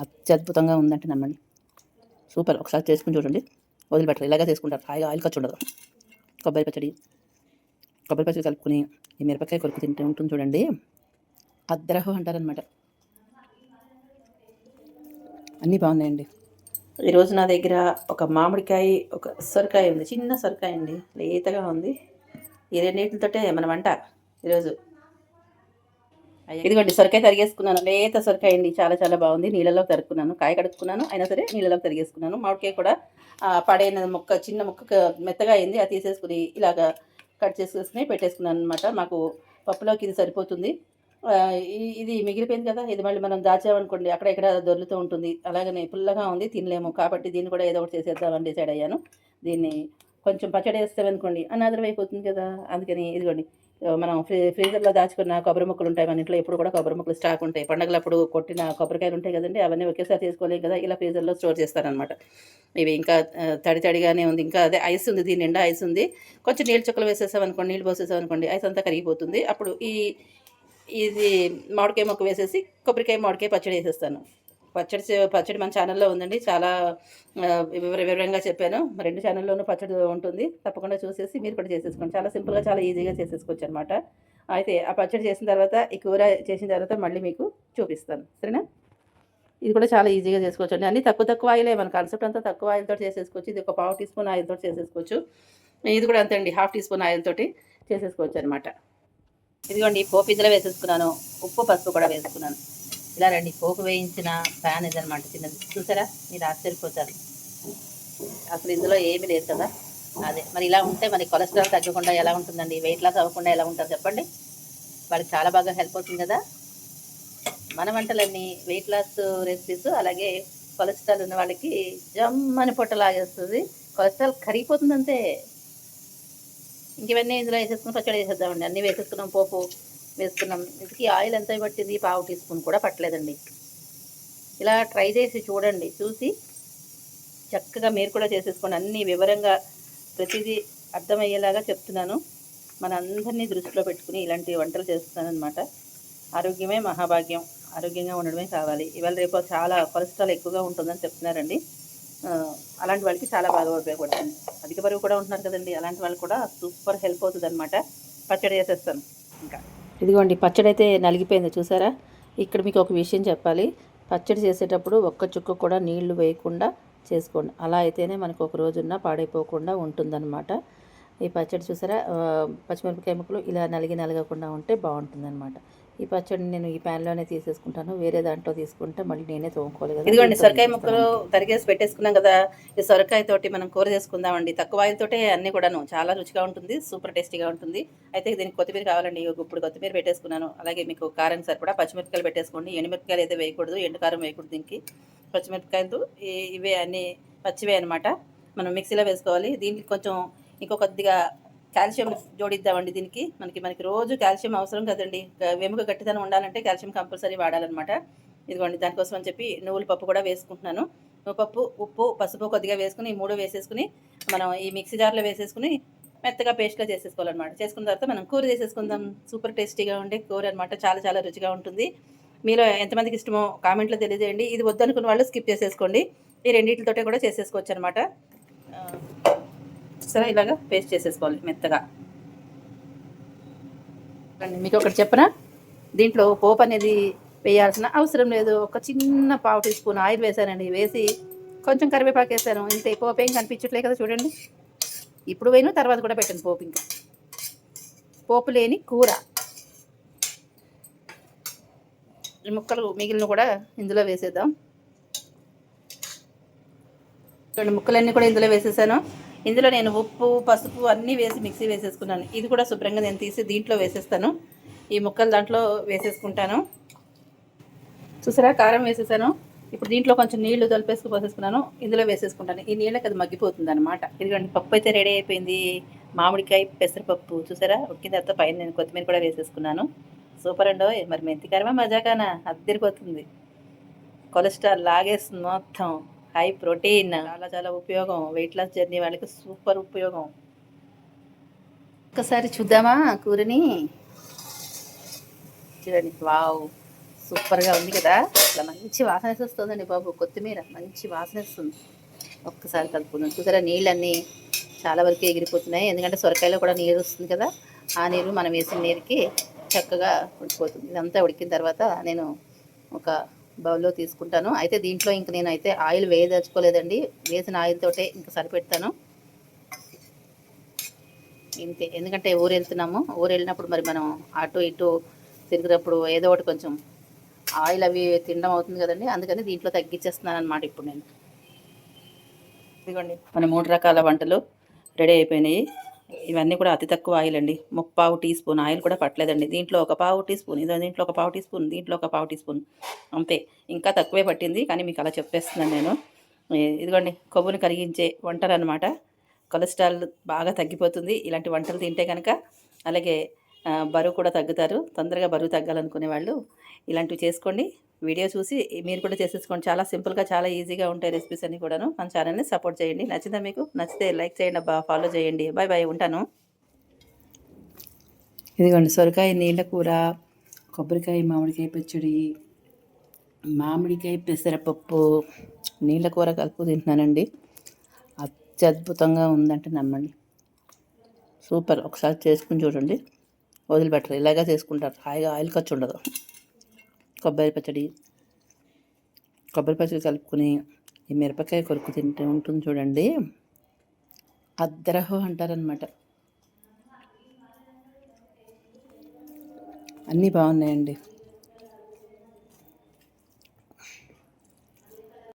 అత్యద్భుతంగా ఉందంటే నమ్మండి. సూపర్. ఒకసారి చేసుకుని చూడండి. వదిలిపెట్టరు ఇలాగే చేసుకుంటారు. హాయిగా ఆయిల్ ఖర్చు ఉండదు. కొబ్బరి పచ్చడి. కొబ్బరి పచ్చడి కలుపుకుని ఈ మిరపకాయ కొరకు తింటే ఉంటుంది చూడండి. అద్దరహు అంటారనమాట అన్నీ బాగున్నాయండి. ఈరోజు నా దగ్గర ఒక మామిడికాయ ఒక సొరకాయ ఉంది. చిన్న సొరకాయ అండి. లేతగా ఉంది. ఈ రెండింటితోటే మన వంట? ఈరోజు ఇదిగోండి సొరకాయ తరిగేసుకున్నాను. లేత సొరకాయ అండి. చాలా చాలా బాగుంది. నీళ్ళలో తరుక్కున్నాను. కాయ కడుక్కున్నాను. అయినా సరే నీళ్ళలో తరిగేసుకున్నాను. మామిడికాయ కూడా పడైన ముక్క చిన్న ముక్క మెత్తగా అయింది. అది తీసేసుకుని ఇలాగా కట్ చేసుకుని పెట్టేసుకున్నాను అనమాట మాకు పప్పులోకి ఇది సరిపోతుంది. ఇది మిగిలిపోయింది కదా. ఇది మళ్ళీ మనం దాచామనుకోండి అక్కడ ఇక్కడ దొర్లుతూ ఉంటుంది. అలాగనే పుల్లగా ఉంది. తినలేము. కాబట్టి దీన్ని కూడా ఏదో ఒకటి చేసేద్దామని డిసైడ్ అయ్యాను. దీన్ని కొంచెం పచ్చడి వేస్తామనుకోండి అనాదరం అయిపోతుంది కదా. అందుకని ఇదిగోండి. మనం ఫ్రీ ఫ్రీజర్లో దాచుకున్న కొబ్బరి ముక్కలు ఉంటాయి మన ఇంట్లో ఎప్పుడు కూడా కొబ్బరి ముక్కలు స్టాక్ ఉంటాయి. పండగలప్పుడు కొట్టిన కొబ్బరికాయలు ఉంటాయి కదండి అవన్నీ ఒకేసారి తీసుకోలేం కదా ఇలా ఫ్రీజర్లో స్టోర్ చేస్తారనమాట ఇవి ఇంకా తడి తడిగానే ఉంది. ఇంకా అదే ఐస్ ఉంది దీని నిండా ఐస్ ఉంది. కొంచెం నీళ్ళు చుక్కలు వేసేసాం అనుకోండి నీళ్ళు పోసేసాం అనుకోండి ఐస్ అంతా కరిగిపోతుంది. అప్పుడు ఈ ఇది మామిడికాయ మొక్క వేసేసి కొబ్బరికాయ మామిడికాయ పచ్చడి వేసేస్తాను. పచ్చడి పచ్చడి మన ఛానల్లో ఉందండి. చాలా వివర వివరంగా చెప్పాను. రెండు ఛానల్లోనూ పచ్చడి ఉంటుంది. తప్పకుండా చూసేసి మీరు కూడా చేసేసుకోండి. చాలా సింపుల్గా చాలా ఈజీగా చేసేసుకోవచ్చు అనమాట అయితే ఆ పచ్చడి చేసిన తర్వాత ఈ కూర చేసిన తర్వాత మళ్ళీ మీకు చూపిస్తాను. సరేనా? ఇది కూడా చాలా ఈజీగా చేసుకోవచ్చు అండి. అన్ని తక్కువ తక్కువ ఆయిలే. మన కాన్సెప్ట్ అంతా తక్కువ ఆయిల్ తోటి చేసేసుకోవచ్చు. ఇది ఒక పావు టీ స్పూన్ ఆయిల్ తోటి చేసేసుకోవచ్చు. ఇది కూడా అంతే అండి. హాఫ్ టీ స్పూన్ ఆయిల్ తోటి చేసేసుకోవచ్చు అనమాట ఇదిగోండి పోపు ఇందులో వేసేసుకున్నాను. ఉప్పు పసుపు కూడా వేసుకున్నాను. ఇలా రండి. పోపు వేయించిన ఫ్యాన్ ఇదనమాట చిన్నది. చూసారా? మీరు ఆశ్చర్యపోతారు. అసలు ఇందులో ఏమీ లేదు కదా? అదే. మరి ఇలా ఉంటే మరి కొలెస్ట్రాల్ తగ్గకుండా ఎలా ఉంటుందండి? వెయిట్ లాస్ అవ్వకుండా ఎలా ఉంటుంది చెప్పండి? వాళ్ళకి చాలా బాగా హెల్ప్ అవుతుంది కదా? మన వంటలన్నీ వెయిట్ లాస్ రెసిపీస్ అలాగే కొలెస్ట్రాల్ ఉన్న వాళ్ళకి జమ్మని పొట్ట లాగేస్తుంది. కొలెస్ట్రాల్ కరిగిపోతుంది అంతే ఇంకవన్నీ ఇందులో వేసేసుకుని పచ్చడి వేసేద్దామండి అన్నీ వేసేసుకున్నాం పోపు. వేసుకున్నాం ఇంతకీ ఆయిల్ ఎంత పట్టింది? పావు టీ స్పూన్ కూడా పట్టలేదండి. ఇలా ట్రై చేసి చూడండి. చూసి చక్కగా మీరు కూడా చేసేసుకోండి. అన్ని వివరంగా ప్రతిదీ అర్థమయ్యేలాగా చెప్తున్నాను. మన అందరినీ దృష్టిలో పెట్టుకుని ఇలాంటి వంటలు చేస్తున్నాను అనమాట ఆరోగ్యమే మహాభాగ్యం. ఆరోగ్యంగా ఉండడమే కావాలి. ఇవాళ రేపు చాలా కొలెస్ట్రాల్ ఎక్కువగా ఉంటుందని చెప్తున్నారండి. అలాంటి వాళ్ళకి చాలా బాగా ఉపయోగపడుతుంది. అధిక బరువు కూడా ఉంటున్నారు కదండి. అలాంటి వాళ్ళకి కూడా సూపర్ హెల్ప్ అవుతుంది అనమాట పచ్చడి చేసేస్తాను ఇంకా. ఇదిగోండి పచ్చడి అయితే నలిగిపోయింది చూసారా? ఇక్కడ మీకు ఒక విషయం చెప్పాలి. పచ్చడి చేసేటప్పుడు ఒక్క చుక్క కూడా నీళ్ళు వేయకుండా చేసుకోండి. అలా అయితేనే మనకు ఒక రోజున్న పాడైపోకుండా ఉంటుందన్నమాట. ఈ పచ్చడి చూసారా? పచ్చిమిరపకాయ ముక్కలు ఇలా నలిగి నలగకుండా ఉంటే బాగుంటుందన్నమాట. ఈ పచ్చడిని నేను ఈ ప్యాన్లోనే తీసేసుకుంటాను. వేరే దాంట్లో తీసుకుంటే మళ్ళీ నేనే తోముకోవాలి కదా. ఇదిగోండి సొరకాయ ముక్కలు తరిగేసి పెట్టేసుకున్నాం కదా. ఈ సొరకాయ తోటి మనం కూర చేసుకుందామండి. తక్కువ ఆయిల్ తోటే అన్ని కూడాను చాలా రుచిగా ఉంటుంది సూపర్ టేస్టీగా ఉంటుంది. అయితే దీనికి కొత్తిమీర కావాలండి. ఇప్పుడు కొత్తిమీర పెట్టేసుకున్నాను. అలాగే మీకు కారం సరిపడా పచ్చిమిరపకాయలు పెట్టేసుకోండి. ఎండుమిరపకాయలు అయితే వేయకూడదు ఎండు కారం వేయకూడదు దీనికి. పచ్చిమిరపకాయలు ఇవే అన్ని పచ్చివే అనమాట మనం మిక్సీలో వేసుకోవాలి. దీనికి కొంచెం ఇంకో కొద్దిగా కాల్షియం జోడిద్దామండి దీనికి. మనకి మనకి రోజు కాల్షియం అవసరం కదండి. వెముక గట్టిదనం ఉండాలంటే కాల్షియం కంపల్సరీ వాడాలన్నమాట. ఇదిగోండి దానికోసం అని చెప్పి నువ్వుల పప్పు కూడా వేసుకుంటున్నాను. నువ్వు పప్పు ఉప్పు పసుపు కొద్దిగా వేసుకుని ఈ మూడు వేసేసుకుని మనం ఈ మిక్సీ జార్లో వేసేసుకుని మెత్తగా పేస్ట్లో చేసేసుకోవాలన్నమాట. చేసుకున్న తర్వాత మనం కూర చేసేసుకుందాం. సూపర్ టేస్టీగా ఉండే కూర అనమాట చాలా చాలా రుచిగా ఉంటుంది. మీలో ఎంతమందికి ఇష్టమో కామెంట్లో తెలియజేయండి. ఇది వద్దనుకున్న వాళ్ళు స్కిప్ చేసేసుకోండి. ఈ రెండింటితోటే కూడా చేసేసుకోవచ్చు అనమాట సరే ఇలాగా పేస్ట్ చేసేసుకోవాలి మెత్తగా. అండి, మీకు ఒకటి చెప్పనా? దీంట్లో పోపు అనేది వేయాల్సిన అవసరం లేదు. ఒక చిన్న పావు టీ స్పూన్ ఆయిల్ వేసానండి. వేసి కొంచెం కరివేపాకు వేసాను. ఇంత పోపు ఏం కనిపించట్లే కదా చూడండి. ఇప్పుడు పోయిన తర్వాత కూడా పెట్టండి పోపు ఇంకా. పోపు లేని కూర. ఈ ముక్కలు మిగిలిన కూడా ఇందులో వేసేద్దాం. రెండు ముక్కలన్నీ కూడా ఇందులో వేసేసాను. ఇందులో నేను ఉప్పు పసుపు అన్నీ వేసి మిక్సీ వేసేసుకున్నాను. ఇది కూడా శుభ్రంగా నేను తీసి దీంట్లో వేసేస్తాను. ఈ ముక్కలు దాంట్లో వేసేసుకుంటాను. చూసారా? కారం వేసేసాను. ఇప్పుడు దీంట్లో కొంచెం నీళ్ళు తలిపేసుకు పోసేసుకున్నాను. ఇందులో వేసేసుకుంటాను. ఈ నీళ్ళకి అది మగ్గిపోతుంది అనమాట ఇదిగోండి పప్పు అయితే రెడీ అయిపోయింది. మామిడికాయ పెసరపప్పు. చూసారా? ఉక్కిన తర్వాత పైన నేను కొత్తిమీర కూడా వేసేసుకున్నాను. సూపర్ అండో. మరి మెంతికారమా మజాకానా? అద్దరిపోతుంది. కొలెస్ట్రాల్ లాగేస్తుంది మొత్తం. High protein. చాలా చాలా ఉపయోగం. వెయిట్ లాస్ జర్నీ వాళ్ళకి సూపర్ ఉపయోగం. ఒకసారి చూద్దామా కూరని? చూడండి వావ్. సూపర్గా ఉంది కదా. ఇట్లా మంచి వాసన వస్తుందండి బాబు. కొత్తిమీర మంచి వాసన వస్తుంది. ఒక్కసారి కలుపుకుందాం. చూసారా నీళ్ళన్నీ చాలా వరకు ఎగిరిపోతున్నాయి. ఎందుకంటే సొరకాయలో కూడా నీరు వస్తుంది కదా. ఆ నీరు మనం వేసిన నీరుకి చక్కగా ఉడికిపోతుంది ఇదంతా ఉడికిన తర్వాత నేను ఒక బౌల్లో తీసుకుంటాను. అయితే దీంట్లో ఇంక నేను అయితే ఆయిల్ వేయదలుచుకోలేదండి. వేసిన ఆయిల్ తోటే ఇంక సరిపెడతాను. ఇంతే. ఎందుకంటే ఊరు వెళ్తున్నాము ఊరు వెళ్ళినప్పుడు మరి మనం అటు ఇటు తిరిగినప్పుడు ఏదో ఒకటి కొంచెం ఆయిల్ అవి తినడం అవుతుంది కదండి. అందుకని దీంట్లో తగ్గించేస్తున్నాను అనమాట ఇప్పుడు నేను. ఇదిగోండి. మన మూడు రకాల వంటలు రెడీ అయిపోయినాయి. ఇవన్నీ కూడా అతి తక్కువ ఆయిల్ అండి ముప్పావు టీ స్పూన్ ఆయిల్ కూడా పట్టలేదండి. దీంట్లో ఒక పావు టీ స్పూన్ ఇదో దీంట్లో ఒక పావు టీ స్పూన్ దీంట్లో ఒక పావు టీ స్పూన్ అంతే. ఇంకా తక్కువే పట్టింది కానీ మీకు అలా చెప్పేస్తున్నాను నేను. ఇదిగోండి కొవ్వుని కరిగించే వంటలు అనమాట కొలెస్ట్రాల్ బాగా తగ్గిపోతుంది. ఇలాంటి వంటలు తింటే కనుక అలాగే బరువు కూడా తగ్గుతారు. తొందరగా బరువు తగ్గాలనుకునే వాళ్ళు ఇలాంటివి చేసుకోండి. వీడియో చూసి మీరు కూడా చేసేసుకోండి. చాలా సింపుల్గా చాలా ఈజీగా ఉంటాయి రెసిపీస్ అన్నీ కూడాను. మన ఛానల్ని సపోర్ట్ చేయండి. నచ్చిందా మీకు? నచ్చితే లైక్ చేయండి అబ్బా. ఫాలో చేయండి. Bye bye. ఉంటాను. ఇదిగోండి. సొరకాయ నీళ్ళ కూర కొబ్బరికాయ మామిడికాయ పచ్చడి మామిడికాయ పెసరపప్పు నీళ్ళ కూర కలుపు తింటున్నానండి. అత్యద్భుతంగా ఉందంటే నమ్మండి. సూపర్. ఒకసారి చేసుకుని చూడండి. వదిలిపెట్టరు. ఇలాగే చేసుకుంటారు. హాయిగా ఆయిల్ ఖర్చు ఉండదు. కొబ్బరి పచ్చడి. కొబ్బరి పచ్చడి కలుపుకొని ఈ మిరపకాయ కొరుకు తింటే ఉంటుంది చూడండి. అద్దరహో అంటారనమాట అన్నీ బాగున్నాయండి.